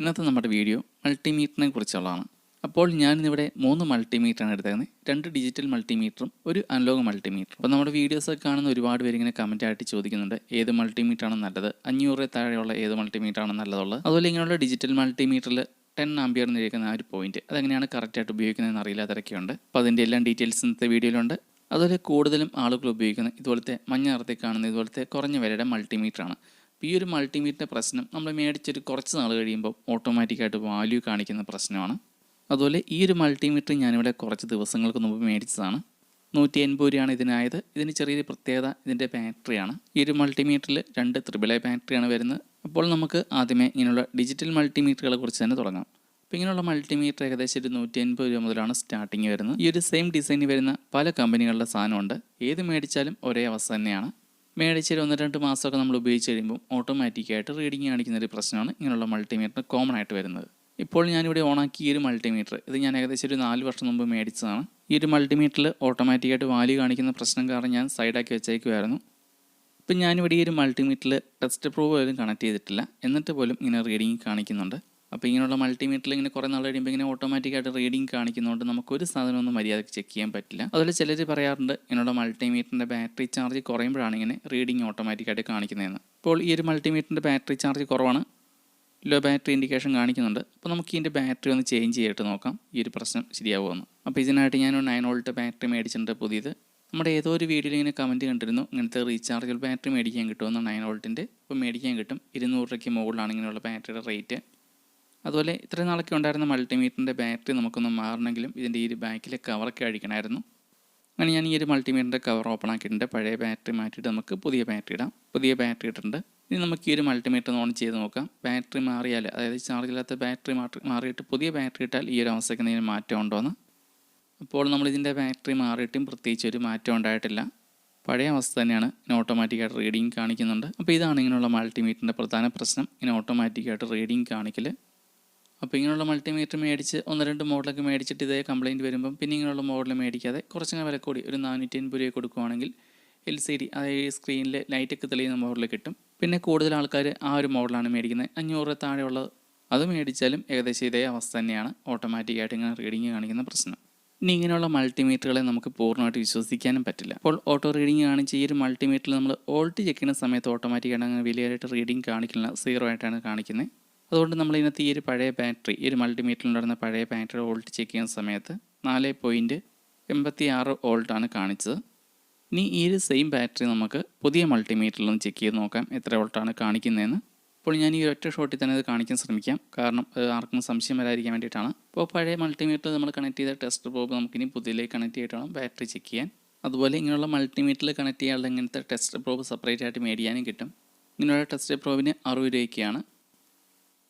ഇന്നത്തെ നമ്മുടെ വീഡിയോ മൾട്ടിമീറ്ററിനെ കുറിച്ചുള്ളതാണ്. അപ്പോൾ ഞാനിന്നിവിടെ മൂന്ന് മൾട്ടിമീറ്ററാണ് എടുത്തേക്കുന്നത്. രണ്ട് ഡിജിറ്റൽ മൾട്ടിമീറ്ററും ഒരു അനലോഗ് മൾട്ടിമീറ്റർ അപ്പോൾ നമ്മുടെ വീഡിയോസൊക്കെ കാണുന്ന ഒരുപാട് പേര് ഇങ്ങനെ കമന്റ് ആയിട്ട് ചോദിക്കുന്നുണ്ട്. ഏത് മൾട്ടിമീറ്ററാണ് നല്ലത്? അഞ്ഞൂറ് താഴെയുള്ള ഏത് മൾട്ടിമീറ്ററാണ് നല്ലതുള്ളത്? അതുപോലെ ഇങ്ങനെയുള്ള ഡിജിറ്റൽ മൾട്ടിമീറ്ററിൽ ടെൻ ആംബിയർ എന്നിരിക്കുന്ന ആ ഒരു പോയിന്റ് അതെങ്ങനെയാണ് കറക്റ്റായിട്ട് ഉപയോഗിക്കുന്നതെന്ന് അറിയില്ലാത്തതൊക്കെയുണ്ട് അപ്പോൾ അതിന്റെ എല്ലാം ഡീറ്റെയിൽസ് ഇന്നത്തെ വീഡിയോയിലുണ്ട്. അതുപോലെ കൂടുതലും ആളുകൾ ഉപയോഗിക്കുന്ന ഇതുപോലത്തെ മഞ്ഞ നിറത്തിൽ കാണുന്ന ഇതുപോലത്തെ കുറഞ്ഞ വിലയുടെ മൾട്ടിമീറ്ററാണ്. ഈ ഒരു മൾട്ടിമീറ്ററിന്റെ പ്രശ്നം നമ്മൾ മേടിച്ചൊരു കുറച്ച് നാൾ കഴിയുമ്പോൾ ഓട്ടോമാറ്റിക്കായിട്ട് വാല്യൂ കാണിക്കുന്ന പ്രശ്നമാണ്. അതുപോലെ ഈ ഒരു മൾട്ടിമീറ്റർ ഞാനിവിടെ കുറച്ച് ദിവസങ്ങൾക്ക് മുമ്പ് മേടിച്ചതാണ്. നൂറ്റി എൺപത് രൂപയാണ് ഇതിനായത്. ഇതിന് ചെറിയൊരു പ്രത്യേകത ഇതിന്റെ ബാറ്ററിയാണ് ഈ ഒരു മൾട്ടിമീറ്ററിൽ രണ്ട് ത്രിബിൾ എ ബാറ്ററിയാണ് വരുന്നത്. അപ്പോൾ നമുക്ക് ആദ്യമേ ഇങ്ങനെയുള്ള ഡിജിറ്റൽ മൾട്ടിമീറ്ററുകളെ കുറിച്ച് തന്നെ തുടങ്ങാം. അപ്പോൾ ഇങ്ങനെയുള്ള മൾട്ടിമീറ്റർ ഏകദേശം ഒരു നൂറ്റി എൺപത് രൂപ മുതലാണ് സ്റ്റാർട്ടിങ് വരുന്നത്. ഈ ഒരു സെയിം ഡിസൈനിൽ വരുന്ന പല കമ്പനികളുടെ സാധനമുണ്ട്. ഏത് മേടിച്ചാലും ഒരേ അവസ്ഥ തന്നെയാണ്. മേടിച്ചൊരു ഒന്ന് രണ്ട് മാസമൊക്കെ നമ്മൾ ഉപയോഗിച്ച് കഴിയുമ്പോൾ ഓട്ടോമാറ്റിക്കായിട്ട് റീഡിങ് കാണിക്കുന്ന ഒരു പ്രശ്നമാണ്. ഇങ്ങനെയുള്ള മൾട്ടിമീറ്റർ കോമൺ ആയിട്ട് വരുന്നത്. ഇപ്പോൾ ഞാനിവിടെ ഓണാക്കി ഈ ഒരു മൾട്ടിമീറ്റർ ഇത് ഞാൻ ഏകദേശം ഒരു നാല് വർഷം മുമ്പ് മേടിച്ചതാണ്. ഈ ഒരു മൾട്ടിമീറ്ററിൽ ഓട്ടോമാറ്റിക്കായിട്ട് വാല്യൂ കാണിക്കുന്ന പ്രശ്നം കാരണം ഞാൻ സൈഡാക്കി വെച്ചേക്കുമായിരുന്നു ഇപ്പം ഞാനിവിടെ ഈ ഒരു മൾട്ടിമീറ്ററിൽ ടെസ്റ്റ് പ്രൂവ് പോലും കണക്ട് ചെയ്തിട്ടില്ല. എന്നിട്ട് പോലും ഇങ്ങനെ റീഡിങ് കാണിക്കുന്നുണ്ട്. അപ്പോൾ ഇങ്ങനെയുള്ള മൾട്ടിമീറ്ററിൽ ഇങ്ങനെ കുറേ നാൾ കഴിയുമ്പോൾ ഇങ്ങനെ ഓട്ടോമാറ്റിക്കായിട്ട് റീഡിങ് കാണിക്കുന്നതുകൊണ്ട് നമുക്കൊരു സാധനമൊന്നും മര്യാദയ്ക്ക് ചെക്ക് ചെയ്യാൻ പറ്റില്ല. അതുപോലെ ചിലർ പറയാറുണ്ട് ഇങ്ങനെയുള്ള മൾട്ടിമീറ്ററിന്റെ ബാറ്ററി ചാർജ് കുറയുമ്പോഴാണ് ഇങ്ങനെ റീഡിങ് ഓട്ടോമാറ്റിക്കായിട്ട് കാണിക്കുന്നതെന്ന്. ഇപ്പോൾ ഈ ഒരു മൾട്ടിമീറ്ററിന്റെ ബാറ്ററി ചാർജ് കുറവാണ്. ലോ ബാറ്ററി ഇൻഡിക്കേഷൻ കാണിക്കുന്നുണ്ട്. അപ്പോൾ നമുക്ക് ഇതിന്റെ ബാറ്ററി ഒന്ന് ചേഞ്ച് ചെയ്തിട്ട് നോക്കാം. ഈ ഒരു പ്രശ്നം ശരിയാവുമെന്ന്. അപ്പോൾ ഇതിനായിട്ട് ഞാൻ നയൻ വോൾട്ട് ബാറ്ററി മേടിച്ചിട്ടുണ്ട് പുതിയത്. നമ്മുടെ ഏതോ ഒരു വീഡിയോയിൽ ഇങ്ങനെ കമന്റ് കണ്ടിരുന്നു ഇങ്ങനത്തെ റീചാർജബിൾ ബാറ്ററി മേടിക്കാൻ കിട്ടുമെന്ന് നയൻ വോൾട്ടിന്റെ അപ്പോൾ മേടിക്കാൻ കിട്ടും. ഇരുന്നൂറ് രൂപയ്ക്ക് മുകളിലാണ് ഇങ്ങനെയുള്ള ബാറ്ററിയുടെ റേറ്റ് അതുപോലെ ഇത്രയും നാളൊക്കെ ഉണ്ടായിരുന്ന മൾട്ടിമീറ്ററിന്റെ ബാറ്ററി നമുക്കൊന്ന് മാറണമെങ്കിലും ഇതിന്റെ ഈ ഒരു ബാക്കിലെ കവറൊക്കെ അഴിക്കണമായിരുന്നു. അങ്ങനെ ഞാൻ ഈ ഒരു മൾട്ടിമീറ്ററിന്റെ കവർ ഓപ്പൺ ആക്കിയിട്ടുണ്ട്. പഴയ ബാറ്ററി മാറ്റിയിട്ട് നമുക്ക് പുതിയ ബാറ്ററി ഇടാം. പുതിയ ബാറ്ററി ഇട്ടിട്ടുണ്ട്. ഇനി നമുക്ക് ഈ ഒരു മൾട്ടിമീറ്റർ ഓൺ ചെയ്ത് നോക്കാം. ബാറ്ററി മാറിയാൽ അതായത് ചാർജ് ഇല്ലാത്ത ബാറ്ററി മാറിയിട്ട് പുതിയ ബാറ്ററി ഇട്ടാൽ ഈ ഒരു അവസ്ഥയ്ക്ക് എന്തെങ്കിലും മാറ്റം ഉണ്ടോ എന്ന്. അപ്പോൾ നമ്മളിതിന്റെ ബാറ്ററി മാറിയിട്ടും പ്രത്യേകിച്ച് ഒരു മാറ്റം ഉണ്ടായിട്ടില്ല. പഴയ അവസ്ഥ തന്നെയാണ്. ഇങ്ങനെ ഓട്ടോമാറ്റിക്കായിട്ട് റീഡിങ് കാണിക്കുന്നുണ്ട്. അപ്പോൾ ഇതാണ് ഇങ്ങനെയുള്ള മൾട്ടിമീറ്ററിന്റെ പ്രധാന പ്രശ്നം. ഇനി ഓട്ടോമാറ്റിക്കായിട്ട് റീഡിങ് കാണിക്കൽ. അപ്പോൾ ഇങ്ങനെയുള്ള മൾട്ടിമീറ്റർ മേടിച്ച് ഒന്ന് രണ്ട് മോഡലൊക്കെ മേടിച്ചിട്ട് ഇതേ കംപ്ലയിന്റ് വരുമ്പം പിന്നെ ഇങ്ങനെയുള്ള മോഡൽ മേടിക്കാതെ കുറച്ചങ്ങനെ വില കൂടി ഒരു നാനൂറ്റി അൻപത് രൂപ കൊടുക്കുവാണെങ്കിൽ എൽ സി ഡി അതായത് സ്ക്രീനിൽ ലൈറ്റൊക്കെ തെളിയുന്ന മോഡൽ കിട്ടും. പിന്നെ കൂടുതൽ ആൾക്കാർ ആ ഒരു മോഡലാണ് മേടിക്കുന്നത്. അഞ്ഞൂറ് താഴെയുള്ളത് അത് മേടിച്ചാലും ഏകദേശം ഇതേ അവസ്ഥ തന്നെയാണ്. ഓട്ടോമാറ്റിക്കായിട്ട് ഇങ്ങനെ റീഡിങ് കാണിക്കുന്ന പ്രശ്നം. ഇനി ഇങ്ങനെയുള്ള മൾട്ടിമീറ്ററുകളെ നമുക്ക് പൂർണമായിട്ട് വിശ്വസിക്കാനും പറ്റില്ല. അപ്പോൾ ഓട്ടോ റീഡിങ് കാണിച്ച് ഈ ഒരു മൾട്ടിമീറ്ററിൽ നമ്മൾ ഓൾട്ട് ചെക്ക് ചെയ്യുന്ന സമയത്ത് ഓട്ടോമാറ്റിക്കായിട്ട് അങ്ങനെ വലിയതായിട്ട് റീഡിങ് കാണിക്കില്ല സീറോ ആയിട്ടാണ് കാണിക്കുന്നത്. അതുകൊണ്ട് നമ്മൾ ഇതിനകത്ത് ഈ ഒരു പഴയ ബാറ്ററി ഈ ഒരു മൾട്ടിമീറ്ററിൽ ഉണ്ടായിരുന്ന പഴയ ബാറ്ററി വോൾട്ട് ചെക്ക് ചെയ്യുന്ന സമയത്ത് നാല് പോയിന്റ് എൺപത്തി ആറ് വോൾട്ടാണ് കാണിച്ചത്. ഇനി ഈ ഒരു സെയിം ബാറ്ററി നമുക്ക് പുതിയ മൾട്ടിമീറ്ററിൽ മൾട്ടിമീറ്ററിലൊന്ന് ചെക്ക് ചെയ്ത് നോക്കാം എത്ര വോൾട്ടാണ് കാണിക്കുന്നതെന്ന്. അപ്പോൾ ഞാൻ ഈ ഒറ്റ ഷോട്ടിൽ തന്നെ അത് കാണിക്കാൻ ശ്രമിക്കാം. കാരണം ആർക്കും സംശയം വരാതിരിക്കാൻ വേണ്ടിയിട്ടാണ്. അപ്പോൾ പഴയ മൾട്ടിമീറ്റർ നമ്മൾ കണക്ട് ചെയ്ത ടെസ്റ്റ് പ്രോബ് നമുക്കിനി പുതിയതിലേക്ക് കണക്ട് ചെയ്തിട്ടാണ് ബാറ്ററി ചെക്ക് ചെയ്യാൻ. അതുപോലെ ഇങ്ങനെയുള്ള മൾട്ടിമീറ്ററിൽ കണക്ട് ചെയ്യാനുള്ള ഇങ്ങനത്തെ ടെസ്റ്റ് പ്രോബ് സെപ്പറേറ്റ് ആയിട്ട് മേടിക്കാനും കിട്ടും. ഇങ്ങനെയുള്ള ടെസ്റ്റ് പ്രോബിന് അറുപത് രൂപയ്ക്കാണ്.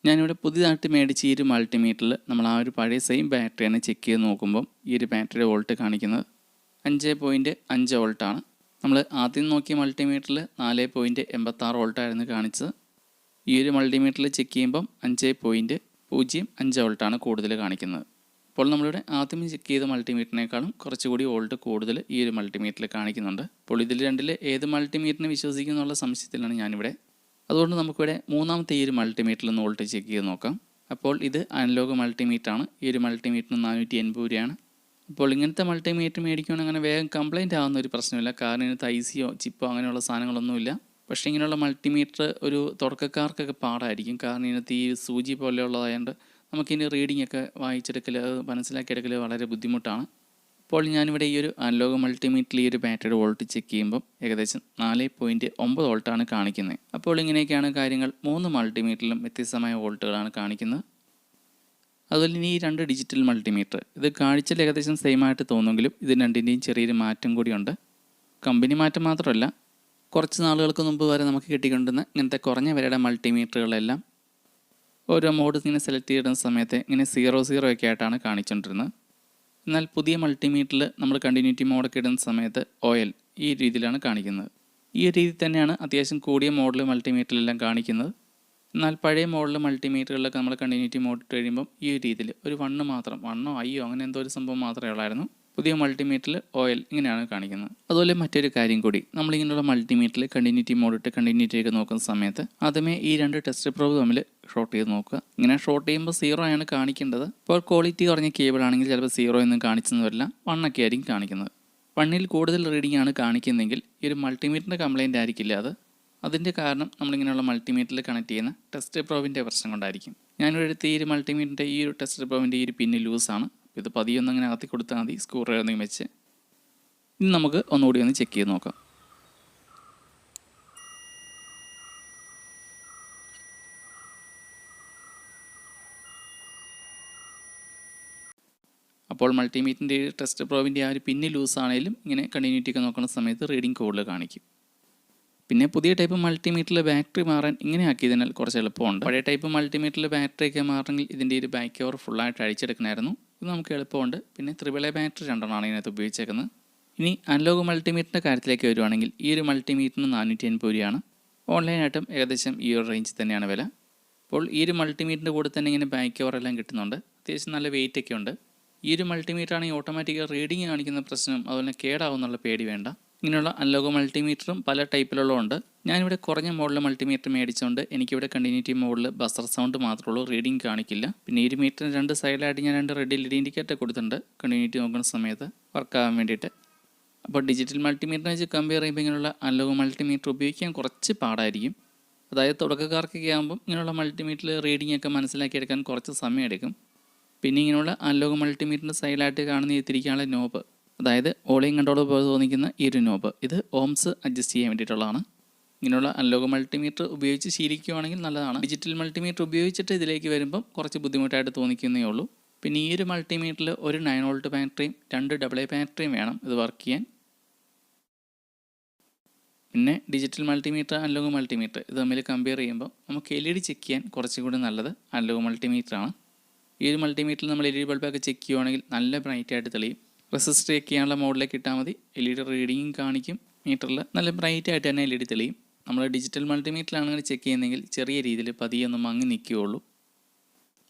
ഞാനിവിടെ പുതിയതായിട്ട് മേടിച്ച ഈ ഒരു മൾട്ടിമീറ്ററിൽ നമ്മൾ ആ ഒരു പഴയ സെയിം ബാറ്ററിയാണ് ചെക്ക് ചെയ്ത് നോക്കുമ്പം ഈ ഒരു ബാറ്ററി വോൾട്ട് കാണിക്കുന്നത് അഞ്ച് പോയിന്റ് അഞ്ച് വോൾട്ടാണ് നമ്മൾ ആദ്യം നോക്കിയ മൾട്ടിമീറ്ററിൽ നാല് പോയിന്റ് എൺപത്താറ് വോൾട്ടായിരുന്നു കാണിച്ചത്. ഈ ഒരു മൾട്ടിമീറ്ററിൽ ചെക്ക് ചെയ്യുമ്പം അഞ്ച് പോയിന്റ് പൂജ്യം അഞ്ച് വോൾട്ടാണ് കൂടുതൽ കാണിക്കുന്നത്. അപ്പോൾ നമ്മളിവിടെ ആദ്യം ചെക്ക് ചെയ്ത മൾട്ടിമീറ്ററിനേക്കാളും കുറച്ചുകൂടി വോൾട്ട് കൂടുതൽ ഈ ഒരു മൾട്ടിമീറ്ററിൽ കാണിക്കുന്നുണ്ട്. അപ്പോൾ ഇതിൽ രണ്ടിൽ ഏത് മൾട്ടിമീറ്ററിനെ വിശ്വസിക്കുന്നുള്ള സംശയത്തിലാണ് ഞാനിവിടെ അതുകൊണ്ട് നമുക്കിവിടെ മൂന്നാമത്തെ ഈ ഒരു മൾട്ടിമീറ്ററിൽ നിന്ന് വോൾട്ടേജ് ചെക്ക് ചെയ്ത് നോക്കാം. അപ്പോൾ ഇത് അനലോഗ് മൾട്ടിമീറ്ററാണ് ഈ ഒരു മൾട്ടിമീറ്ററിന് നാനൂറ്റി എൺപത് രൂപയാണ്. അപ്പോൾ ഇങ്ങനത്തെ മൾട്ടിമീറ്റർ മേടിക്കുകയാണെങ്കിൽ അങ്ങനെ വേഗം കംപ്ലൈന്റ് ആവുന്ന ഒരു പ്രശ്നമില്ല. കാരണം ഇതിനകത്ത് ഐ സിയോ ചിപ്പോ അങ്ങനെയുള്ള സാധനങ്ങളൊന്നുമില്ല. പക്ഷേ ഇങ്ങനെയുള്ള മൾട്ടിമീറ്റർ ഒരു തുടക്കക്കാർക്കൊക്കെ പാടായിരിക്കും. കാരണം ഇതിനകത്ത് ഈ സൂചി പോലെയുള്ളതായതുകൊണ്ട് നമുക്കിനി റീഡിംഗ് ഒക്കെ വായിച്ചെടുക്കൽ അത് മനസ്സിലാക്കിയെടുക്കൽ വളരെ ബുദ്ധിമുട്ടാണ്. അപ്പോൾ ഞാനിവിടെ ഈ ഒരു അനലോഗ് മൾട്ടിമീറ്ററിൽ ഈ ഒരു ബാറ്ററി വോൾട്ട് ചെക്ക് ചെയ്യുമ്പോൾ ഏകദേശം നാല് പോയിന്റ് ഒമ്പത് വോൾട്ടാണ് കാണിക്കുന്നത്. അപ്പോൾ ഇങ്ങനെയൊക്കെയാണ് കാര്യങ്ങൾ. മൂന്ന് മൾട്ടിമീറ്ററിലും വ്യത്യസ്തമായ വോൾട്ടുകളാണ് കാണിക്കുന്നത്. അതുപോലെ ഇനി ഈ രണ്ട് ഡിജിറ്റൽ മൾട്ടിമീറ്റർ ഇത് കാഴ്ചയിൽ ഏകദേശം സെയിം ആയിട്ട് തോന്നുമെങ്കിലും ഇത് രണ്ടിന്റെയും ചെറിയൊരു മാറ്റം കൂടിയുണ്ട്. കമ്പനി മാറ്റം മാത്രമല്ല കുറച്ച് നാളുകൾക്ക് മുമ്പ് വരെ നമുക്ക് കിട്ടിക്കൊണ്ടിരുന്ന ഇങ്ങനത്തെ കുറഞ്ഞ വിലയുടെ മൾട്ടിമീറ്ററുകളെല്ലാം ഓരോ മോഡ് ഇങ്ങനെ സെലക്ട് ചെയ്യുന്ന സമയത്ത് ഇങ്ങനെ സീറോ സീറോ ഒക്കെ ആയിട്ടാണ് കാണിച്ചുകൊണ്ടിരുന്നത് എന്നാൽ പുതിയ മൾട്ടിമീറ്ററിൽ നമ്മൾ കണ്ടിന്യൂറ്റി മോഡൊക്കെ ഇടുന്ന സമയത്ത് ഓയിൽ ഈ രീതിയിലാണ് കാണിക്കുന്നത്. ഈ രീതി തന്നെയാണ് അത്യാവശ്യം കൂടിയ മോഡൽ മൾട്ടിമീറ്ററിലെല്ലാം കാണിക്കുന്നത്. എന്നാൽ പഴയ മോഡൽ മൾട്ടിമീറ്ററുകളിലൊക്കെ നമ്മൾ കണ്ടിന്യൂറ്റി മോഡ് കഴിയുമ്പം ഈ രീതിയിൽ ഒരു വണ്ണ് മാത്രം വണ്ണോ അയ്യോ അങ്ങനെ എന്തോ ഒരു സംഭവം മാത്രമേ ഉള്ളായിരുന്നു. പുതിയ മൾട്ടിമീറ്ററിൽ ഓയിൽ ഇങ്ങനെയാണ് കാണിക്കുന്നത്. അതുപോലെ മറ്റൊരു കാര്യം കൂടി നമ്മളിങ്ങനെയുള്ള മൾട്ടിമീറ്ററിൽ കണ്ടിന്യൂറ്റി മോഡിട്ട് കണ്ടിന്യൂറ്റി ഒക്കെ നോക്കുന്ന സമയത്ത് ആദ്യമേ ഈ രണ്ട് ടെസ്റ്റ് പ്രോബ് തമ്മിൽ ഷോർട്ട് ചെയ്ത് നോക്കുക. ഇങ്ങനെ ഷോർട്ട് ചെയ്യുമ്പോൾ സീറോ ആണ് കാണിക്കേണ്ടത്. ഇപ്പോൾ ക്വാളിറ്റി കുറഞ്ഞ കേബിൾ ആണെങ്കിൽ ചിലപ്പോൾ സീറോ എന്നും കാണിച്ചെന്ന് വരില്ല വണ്ണൊക്കെ ആയിരിക്കും കാണിക്കുന്നത്. വണ്ണിൽ കൂടുതൽ റീഡിംഗ് ആണ് കാണിക്കുന്നതെങ്കിൽ ഈ ഒരു മൾട്ടിമീറ്ററിന്റെ കംപ്ലയിന്റ് ആയിരിക്കില്ല അത്. അതിന്റെ കാരണം നമ്മളിങ്ങനെയുള്ള മൾട്ടിമീറ്ററിൽ കണക്ട് ചെയ്യുന്ന ടെസ്റ്റ് പ്രോബിന്റെ പ്രശ്നം കൊണ്ടായിരിക്കും. ഞാനിവിടെ എടുത്ത് ഈ ഒരു മൾട്ടിമീറ്ററിന്റെ ഈ ഒരു ടെസ്റ്റ് പ്രോബിന്റെ ഈ ഒരു പിന്ന് ലൂസാണ് ഇത് പതിയൊന്നും അങ്ങനെ അകത്തി കൊടുത്താൽ മതി. സ്ക്രൂ എന്തെങ്കിലും വെച്ച്. ഇനി നമുക്ക് ഒന്നുകൂടി ഒന്ന് ചെക്ക് ചെയ്ത് നോക്കാം. അപ്പോൾ മൾട്ടിമീറ്ററിന്റെ ടെസ്റ്റ് പ്രോബിന്റെ ആ ഒരു പിന്ന് ലൂസ് ആണെങ്കിലും ഇങ്ങനെ കണ്ടിന്യൂറ്റി ഒക്കെ നോക്കുന്ന സമയത്ത് റീഡിംഗ് കൂടുതൽ കാണിക്കും. പിന്നെ പുതിയ ടൈപ്പ് മൾട്ടിമീറ്ററിൽ ബാറ്ററി മാറാൻ ഇങ്ങനെ ആക്കിയതിനാൽ കുറച്ച് എളുപ്പമുണ്ട്. പഴയ ടൈപ്പ് മൾട്ടിമീറ്ററിൽ ബാറ്ററി ഒക്കെ മാറണമെങ്കിൽ ഇതിന്റെ ഒരു ബാക്ക് കവർ ഫുള്ളായിട്ട് അഴിച്ചെടുക്കണമായിരുന്നു. ഇത് നമുക്ക് എളുപ്പമുണ്ട്. പിന്നെ ത്രിപിള ബാറ്ററി രണ്ടെണ്ണമാണ് ഇതിനകത്ത് ഉപയോഗിച്ചേക്കുന്നത്. ഇനി അനലോഗ് മൾട്ടിമീറ്ററിന്റെ കാര്യത്തിലേക്ക് വരുവാണെങ്കിൽ ഈ ഒരു മൾട്ടിമീറ്ററിന് നാനൂറ്റി അൻപത് രൂപയാണ്. ഓൺലൈനായിട്ടും ഏകദേശം ഈ ഒരു റേഞ്ച് തന്നെയാണ് വില. അപ്പോൾ ഈ ഒരു മൾട്ടിമീറ്ററിന്റെ കൂടെ തന്നെ ഇങ്ങനെ ബാക്ക് കവർ എല്ലാം കിട്ടുന്നുണ്ട്. അത്യാവശ്യം നല്ല വെയിറ്റ് ഒക്കെ ഉണ്ട്. ഈ ഒരു മൾട്ടിമീറ്റർ ആണെങ്കിൽ ഓട്ടോമാറ്റിക്കൽ റീഡിങ് കാണിക്കുന്ന പ്രശ്നം അതുപോലെ കേടാവുന്നുള്ള പേടി വേണ്ട. ഇങ്ങനെയുള്ള അനലോഗ് മൾട്ടിമീറ്ററും പല ടൈപ്പിലുള്ളതുണ്ട്. ഞാനിവിടെ കുറഞ്ഞ മോഡൽ മൾട്ടിമീറ്റർ മേടിച്ചുകൊണ്ട് എനിക്കിവിടെ കണ്ടിന്യൂറ്റി മോഡിൽ ബസർ സൗണ്ട് മാത്രമേ ഉള്ളൂ റീഡിംഗ് കാണിക്കില്ല. പിന്നെ ഈ മീറ്ററിന് രണ്ട് സൈഡിലായിട്ട് ഞാൻ രണ്ട് റെഡ് എൽ ഇൻഡിക്കേറ്റർ കൊടുത്തിട്ടുണ്ട് കണ്ടിന്യൂറ്റി നോക്കുന്ന സമയത്ത് വർക്കാകാൻ വേണ്ടിയിട്ട്. അപ്പോൾ ഡിജിറ്റൽ മൾട്ടിമീറ്ററിനെ വെച്ച് കമ്പയർ ചെയ്യുമ്പോൾ ഇങ്ങനെയുള്ള അനലോഗ് മൾട്ടിമീറ്റർ ഉപയോഗിക്കാൻ കുറച്ച് പാടായിരിക്കും. അതായത് തുടക്കക്കാർക്കൊക്കെ ആകുമ്പം ഇങ്ങനെയുള്ള മൾട്ടിമീറ്ററിൽ റീഡിംഗ് ഒക്കെ മനസ്സിലാക്കിയെടുക്കാൻ കുറച്ച് സമയം എടുക്കും പിന്നെ ഇങ്ങനെയുള്ള അനലോഗ് മൾട്ടിമീറ്ററിന്റെ സൈഡിലായിട്ട് കാണുന്ന ഈ തിരിക്കാനുള്ള നോബ് അതായത് ഓളിയും കൺട്രോൾ പോലെ തോന്നിക്കുന്ന ഈ ഒരു നോബ് ഇത് ഓംസ് അഡ്ജസ്റ്റ് ചെയ്യാൻ വേണ്ടിയിട്ടുള്ളതാണ്. ഇങ്ങനെയുള്ള അനലോഗ് മൾട്ടിമീറ്റർ ഉപയോഗിച്ച് ശീലിക്കുകയാണെങ്കിൽ നല്ലതാണ്. ഡിജിറ്റൽ മൾട്ടിമീറ്റർ ഉപയോഗിച്ചിട്ട് ഇതിലേക്ക് വരുമ്പം കുറച്ച് ബുദ്ധിമുട്ടായിട്ട് തോന്നിക്കുന്നേ ഉള്ളൂ. പിന്നെ ഈ ഒരു മൾട്ടിമീറ്ററിൽ ഒരു നയൻ വോൾട്ട് ബാറ്ററിയും രണ്ട് ഡബിൾ എ ബാറ്ററിയും വേണം ഇത് വർക്ക് ചെയ്യാൻ. പിന്നെ ഡിജിറ്റൽ മൾട്ടിമീറ്റർ അനലോഗ് മൾട്ടിമീറ്റർ ഇത് തമ്മിൽ കമ്പയർ ചെയ്യുമ്പോൾ നമുക്ക് എൽ ഇ ഡി ചെക്ക് ചെയ്യാൻ കുറച്ചുകൂടി നല്ലത് അനലോഗ് മൾട്ടിമീറ്ററാണ് ഈ ഒരു മൾട്ടിമീറ്ററിൽ നമ്മൾ എൽ ഇ ഡി ബൾബൊക്കെ ചെക്ക് ചെയ്യുകയാണെങ്കിൽ നല്ല ബ്രൈറ്റായിട്ട് തെളിയും. റെസിസ്റ്റർ ചെക്ക് ചെയ്യാനുള്ള മോഡിലേക്ക് ഇട്ടാൽ മതി. എൽ ഇ ഡി റീഡിങ്ങും കാണിക്കും. മീറ്ററിൽ നല്ല ബ്രൈറ്റ് ആയിട്ട് തന്നെ എൽ ഇ ഡി തെളിയും നമ്മൾ ഡിജിറ്റൽ മൾട്ടിമീറ്ററിലാണെങ്കിൽ ചെക്ക് ചെയ്യുന്നതെങ്കിൽ ചെറിയ രീതിയിൽ പതിയെ ഒന്ന് മങ്ങി നിൽക്കുകയുള്ളൂ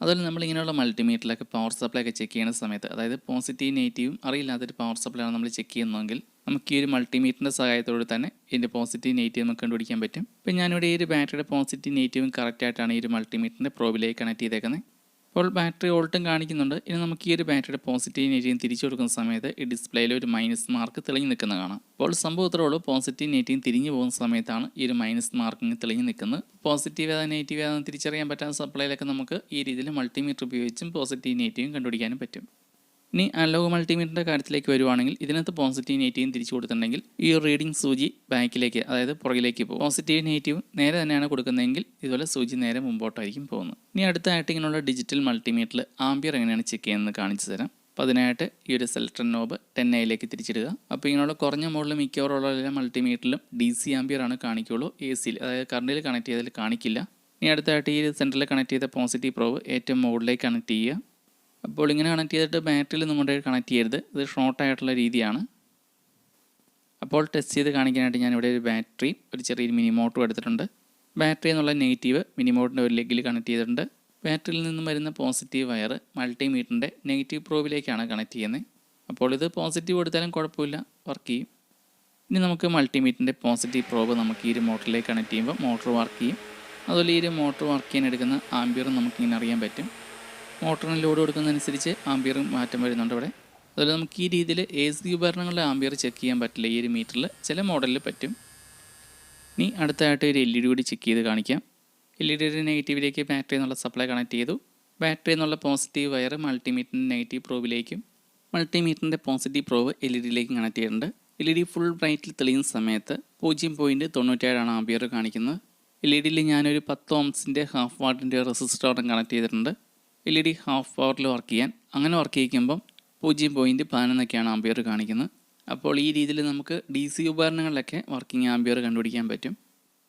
അതുപോലെ നമ്മൾ ഇങ്ങനെയുള്ള മൾട്ടിമീറ്ററിലൊക്കെ പവർ സപ്ലൈ ഒക്കെ ചെക്ക് ചെയ്യുന്ന സമയത്ത് അതായത് പോസിറ്റീവ് നെഗറ്റീവും അറിയില്ലാത്തൊരു പവർ സപ്ലൈ ആണ് നമ്മൾ ചെക്ക് ചെയ്യുന്നതെങ്കിൽ നമുക്ക് ഈ ഒരു മൾട്ടിമീറ്ററിന്റെ സഹായത്തോടെ തന്നെ ഇതിന്റെ പോസിറ്റീവ് നെഗറ്റീവ് നമുക്ക് കണ്ടുപിടിക്കാൻ പറ്റും. ഇപ്പം ഞാനിവിടെ ഈ ഒരു ബാറ്ററിയുടെ പോസിറ്റീവ് നെഗറ്റീവും കറക്റ്റായിട്ടാണ് ഈ ഒരു മൾട്ടിമീറ്ററിന്റെ പ്രോബിലേക്ക് കണക്ട് ചെയ്തേക്കുന്നത്. അപ്പോൾ ബാറ്ററി വോൾട്ടും കാണിക്കുന്നുണ്ട്. ഇനി നമുക്ക് ഈ ഒരു ബാറ്ററിയുടെ പോസിറ്റീവ് നെഗറ്റീവ് തിരിച്ചു കൊടുക്കുന്ന സമയത്ത് ഈ ഡിസ്പ്ലേയിൽ ഒരു മൈനസ് മാർക്ക് തെളിഞ്ഞു നിൽക്കുന്ന കാണാം. അപ്പോൾ സംഭവം ഉള്ളൂ. പോസിറ്റീവ് നെഗറ്റീവ് തിരിഞ്ഞു പോകുന്ന സമയത്താണ് ഈ ഒരു മൈനസ് മാർക്കിങ് തെളിഞ്ഞു നിൽക്കുന്നത്. പോസിറ്റീവ് ഏതാ നെഗറ്റീവ് ഏതാണെന്ന് തിരിച്ചറിയാൻ പറ്റാത്ത സപ്ലൈയിലൊക്കെ നമുക്ക് ഈ രീതിയിൽ മൾട്ടിമീറ്റർ ഉപയോഗിച്ചും പോസിറ്റീവ് നെഗറ്റീവും കണ്ടുപിടിക്കാനും പറ്റും. ഇനി അനലോഗ് മൾട്ടിമീറ്ററിന്റെ കാര്യത്തിലേക്ക് വരുവാണെങ്കിൽ ഇതിനകത്ത് പോസിറ്റീവ് നെഗറ്റീവും തിരിച്ചു കൊടുത്തിട്ടുണ്ടെങ്കിൽ ഈ റീഡിംഗ് സൂചി ബാക്കിലേക്ക് അതായത് പുറകിലേക്ക് പോകും. പോസിറ്റീവ് നെഗറ്റീവ് നേരെ തന്നെയാണ് കൊടുക്കുന്നതെങ്കിൽ ഇതുപോലെ സൂചി നേരെ മുമ്പോട്ടായിരിക്കും പോകുന്നത്. ഇനി അടുത്തായിട്ട് ഇങ്ങനെയുള്ള ഡിജിറ്റൽ മൾട്ടിമീറ്ററിൽ ആംബിയർ എങ്ങനെയാണ് ചെക്ക് ചെയ്യുന്നത് കാണിച്ചു തരാം. അപ്പോൾ അതിനായിട്ട് ഈ ഒരു സെലക്ടർ നോബ് ടെൻ ഐയിലേക്ക് തിരിച്ചിടുക. അപ്പോൾ ഇങ്ങനെയുള്ള കുറഞ്ഞ മോഡൽ മിക്കവാറുള്ള എല്ലാ മൾട്ടിമീറ്ററിലും ഡി സി ആംബിയർ ആണ് കാണിക്കുള്ളൂ എ സിയിൽ അതായത് കറണ്ടിൽ കണക്ട് ചെയ്തതിൽ കാണിക്കില്ല. ഇനി അടുത്തായിട്ട് ഈ സെന്ററിൽ കണക്ട് ചെയ്ത പോസിറ്റീവ് പ്രോവ് ഏറ്റവും മുകളിലേക്ക് കണക്ട് ചെയ്യുക. അപ്പോൾ ഇങ്ങനെ കണക്ട് ചെയ്തിട്ട് ബാറ്ററിയിൽ നമ്മുടെ കണക്ട് ചെയ്യരുത്. ഇത് ഷോർട്ട് ആയിട്ടുള്ള രീതിയാണ്. അപ്പോൾ ടെസ്റ്റ് ചെയ്ത് കാണിക്കാനായിട്ട് ഞാൻ ഇവിടെ ഒരു ബാറ്ററി ഒരു ചെറിയൊരു മിനി മോട്ടറും എടുത്തിട്ടുണ്ട്. ബാറ്ററി എന്നുള്ള നെഗറ്റീവ് മിനി മോട്ടറിന്റെ ഒരു ലെഗിൽ കണക്ട് ചെയ്തിട്ടുണ്ട്. ബാറ്ററിയിൽ നിന്നും വരുന്ന പോസിറ്റീവ് വയർ മൾട്ടിമീറ്ററിന്റെ നെഗറ്റീവ് പ്രോബിലേക്കാണ് കണക്ട് ചെയ്യുന്നത്. അപ്പോൾ ഇത് പോസിറ്റീവ് കൊടുത്താലും കുഴപ്പമില്ല വർക്ക് ചെയ്യും. ഇനി നമുക്ക് മൾട്ടിമീറ്ററിന്റെ പോസിറ്റീവ് പ്രോബ് നമുക്ക് ഈ മോട്ടറിലേക്ക് കണക്ട് ചെയ്യുമ്പോൾ മോട്ടർ വർക്ക് ചെയ്യും. അതുപോലെ ഈ മോട്ടർ വർക്ക് ചെയ്യാൻ എടുക്കുന്ന ആംബിയറും നമുക്കിങ്ങനെ അറിയാൻ പറ്റും. മോട്ടറിന് ലോഡ് കൊടുക്കുന്നതനുസരിച്ച് ആംബിയറും മാറ്റം വരുന്നുണ്ട് ഇവിടെ അതുപോലെ നമുക്ക് ഈ രീതിയിൽ എ സി ഉപകരണങ്ങളുടെ ആംബിയർ ചെക്ക് ചെയ്യാൻ പറ്റില്ല. ഈ ഒരു മീറ്ററിൽ ചില മോഡലിൽ പറ്റും. ഇനി അടുത്തായിട്ട് ഒരു എൽ ഇ ഡി കൂടി ചെക്ക് ചെയ്ത് കാണിക്കാം. എൽ ഇ ഡിയുടെ നെഗറ്റീവിലേക്ക് ബാറ്ററി എന്നുള്ള സപ്ലൈ കണക്ട് ചെയ്തു. ബാറ്ററി എന്നുള്ള പോസിറ്റീവ് വയർ മൾട്ടിമീറ്ററിന്റെ നെഗറ്റീവ് പ്രോബിലേക്കും മൾട്ടിമീറ്ററിന്റെ പോസിറ്റീവ് പ്രോവ് എൽ ഇ ഡിയിലേക്കും കണക്ട് ചെയ്തിട്ടുണ്ട്. എൽ ഇ ഡി ഫുൾ ബ്രൈറ്റിൽ തെളിയുന്ന സമയത്ത് പൂജ്യം പോയിന്റ് തൊണ്ണൂറ്റേഴാണ് ആംബിയർ കാണിക്കുന്നത്. എൽ ഇ ഡിയിൽ ഞാനൊരു പത്ത് ഓംസിന്റെ ഹാഫ് വാട്ടിന്റെ റെസിസ്റ്ററും കണക്ട് ചെയ്തിട്ടുണ്ട്. എൽ ഇ ഡി ഹാഫ് പവറിൽ വർക്ക് ചെയ്യാൻ. അങ്ങനെ വർക്ക് ചെയ്യിക്കുമ്പം പൂജ്യം പോയിന്റ് പതിനൊന്നൊക്കെയാണ് ആംബിയർ കാണിക്കുന്നത്. അപ്പോൾ ഈ രീതിയിൽ നമുക്ക് ഡി സി ഉപകരണങ്ങളിലൊക്കെ വർക്കിംഗ് ആംബിയർ കണ്ടുപിടിക്കാൻ പറ്റും.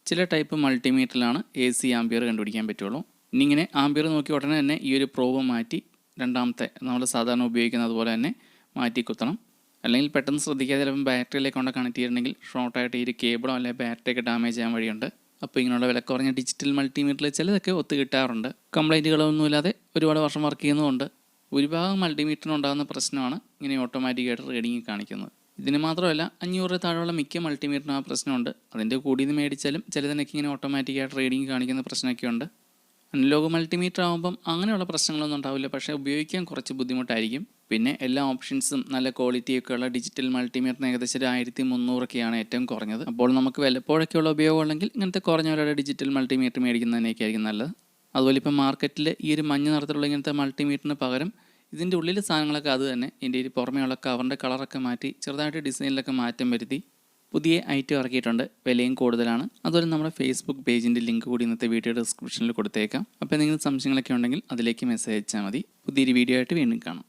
ചില ടൈപ്പ് മൾട്ടിമീറ്ററിലാണ് എ സി ആംബിയർ കണ്ടുപിടിക്കാൻ പറ്റുള്ളൂ. ഇനി ഇങ്ങനെ ആംബിയർ നോക്കി ഉടനെ തന്നെ ഈ ഒരു പ്രോവ് മാറ്റി രണ്ടാമത്തെ നമ്മൾ സാധാരണ ഉപയോഗിക്കുന്ന അതുപോലെ തന്നെ മാറ്റി കുത്തണം. അല്ലെങ്കിൽ പെട്ടെന്ന് ശ്രദ്ധിക്കാതെ ചിലപ്പം ബാറ്ററിയിലേക്ക് കൊണ്ട് കണക്ട് ചെയ്തിട്ടുണ്ടെങ്കിൽ ഷോർട്ടായിട്ട് ഈ ഒരു കേബിളോ അല്ലെങ്കിൽ ബാറ്ററിയൊക്കെ ഡാമേജ് ചെയ്യാൻ വഴിയുണ്ട്. അപ്പോൾ ഇങ്ങനെയുള്ള വില കുറഞ്ഞ ഡിജിറ്റൽ മൾട്ടിമീറ്ററിൽ ചിലതൊക്കെ ഒത്തു കിട്ടാറുണ്ട്. കംപ്ലൈന്റുകളൊന്നുമില്ലാതെ ഒരുപാട് വർഷം വർക്ക് ചെയ്യുന്നതുകൊണ്ട് ഭൂരിഭാഗം മൾട്ടിമീറ്ററിന് ഉണ്ടാകുന്ന പ്രശ്നമാണ് ഇങ്ങനെ ഓട്ടോമാറ്റിക്കായിട്ട് റീഡിങ് കാണിക്കുന്നത്. ഇതിന് മാത്രമല്ല അഞ്ഞൂറ് താഴെയുള്ള മിക്ക മൾട്ടിമീറ്ററിനും ആ പ്രശ്നമുണ്ട്. അതിന്റെ കൂടിയത് മേടിച്ചാലും ചിലതിനൊക്കെ ഇങ്ങനെ ഓട്ടോമാറ്റിക്കായിട്ട് റീഡിങ് കാണിക്കുന്ന പ്രശ്നമൊക്കെ ഉണ്ട് അനലോഗ് മൾട്ടിമീറ്റർ ആകുമ്പം അങ്ങനെയുള്ള പ്രശ്നങ്ങളൊന്നും ഉണ്ടാവില്ല. പക്ഷേ ഉപയോഗിക്കാൻ കുറച്ച് ബുദ്ധിമുട്ടായിരിക്കും. പിന്നെ എല്ലാ ഓപ്ഷൻസും നല്ല ക്വാളിറ്റിയൊക്കെ ഉള്ള ഡിജിറ്റൽ മൾട്ടിമീറ്ററിന് ഏകദേശം ഒരു ആയിരത്തി മുന്നൂറൊക്കെയാണ് ഏറ്റവും കുറഞ്ഞത്. അപ്പോൾ നമുക്ക് വല്ലപ്പോഴൊക്കെയുള്ള ഉപയോഗമുണ്ടെങ്കിൽ ഇങ്ങനത്തെ കുറഞ്ഞ ഒരാളുടെ ഡിജിറ്റൽ മൾട്ടിമീറ്റർ മേടിക്കുന്നതിനൊക്കെ ആയിരിക്കും നല്ലത്. അതുപോലെ ഇപ്പോൾ മാർക്കറ്റിൽ ഈ ഒരു മഞ്ഞ നിറത്തിലുള്ള ഇങ്ങനത്തെ മൾട്ടിമീറ്ററിന് പകരം ഇതിന്റെ ഉള്ളിലെ സാധനങ്ങളൊക്കെ അത് തന്നെ ഇതിന്റെ പുറമേയുള്ള കവറിന്റെ കളറൊക്കെ മാറ്റി ചെറുതായിട്ട് ഡിസൈനിലൊക്കെ മാറ്റം വരുത്തി പുതിയ ഐറ്റം ഇറക്കിയിട്ടുണ്ട്. വിലയും കൂടുതലാണ്. അതുപോലെ നമ്മുടെ ഫേസ്ബുക്ക് പേജിന്റെ ലിങ്ക് കൂടി ഇന്നത്തെ വീഡിയോ ഡിസ്ക്രിപ്ഷനിൽ കൊടുത്തേക്കാം. അപ്പോൾ എന്തെങ്കിലും സംശയങ്ങളൊക്കെ ഉണ്ടെങ്കിൽ അതിലേക്ക് മെസ്സേജ് അയച്ചാൽ മതി. പുതിയൊരു വീഡിയോ ആയിട്ട് വീണ്ടും കാണാം.